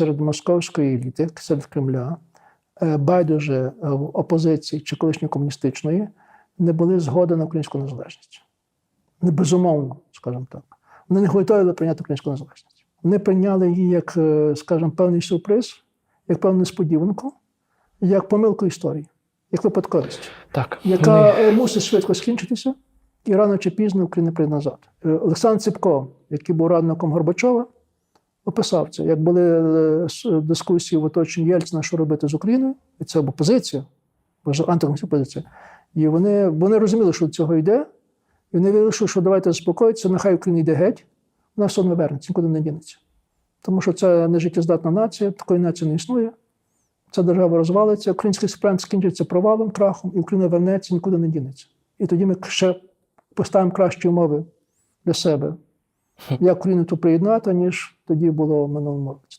серед московської еліти, серед Кремля, е, байдуже е, в опозиції чи колишньої комуністичної, не були згоди на українську незалежність. Не безумовно, скажімо так. Вони не готові прийняти українську незалежність. Вони прийняли її як, е, скажімо, певний сюрприз, як певну несподіванку, як помилку історії, як випадковість Так, яка вони- мусить швидко скінчитися, і рано чи пізно Україна прийде назад. Олександр Ципко, який був радником Горбачова, описав це, як були е, дискусії в оточенні Єльцина, що робити з Україною, і це опозиція, бо антикомуністична. І вони, вони розуміли, що до цього йде, і вони вирішили, що давайте заспокоїтися, нехай Україна йде геть, вона все одно вернеться, нікуди не дінеться. Тому що це не життєздатна нація, такої нації не існує. Ця держава розвалиться, український експеримент скінчиться провалом, крахом, і Україна вернеться, нікуди не дінеться. І тоді ми ще поставимо кращі умови для себе, як Україну ту приєднати, ніж тоді було в минулому році.